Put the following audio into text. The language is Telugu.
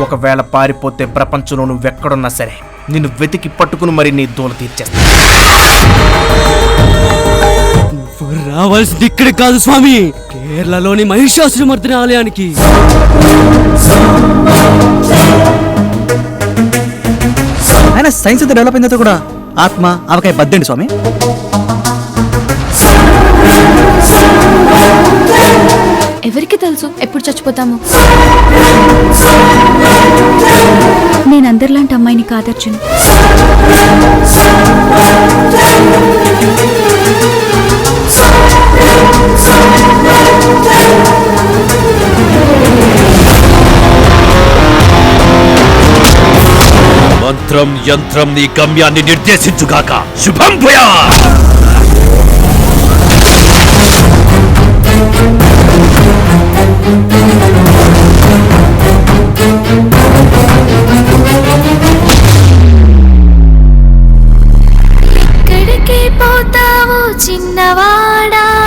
ఒకవేళ పారిపోతే ప్రపంచంలో నువ్వెక్కడున్నా సరే నిన్ను వెతికి పట్టుకుని మరి నీ దూల తీర్చేస్తా. రావాల్సింది ఇక్కడ కాదు స్వామి. కేరళలోని మహిషాసురమర్దిని ఆలయానికి. ఆయన సైన్స్ డెవలప్ అయిందో కూడా ఆత్మ ఆవకాయ బద్దండి స్వామి. ఎవరికి తెలుసు? ఎప్పుడు చచ్చిపోతాము? నేను అందరిలాంటి అమ్మాయిని కాదర్చును మంత్రం యంత్రం నీ గమ్యాన్ని నిర్దేశించుగాక. శుభం భయా! చిన్నవాడా?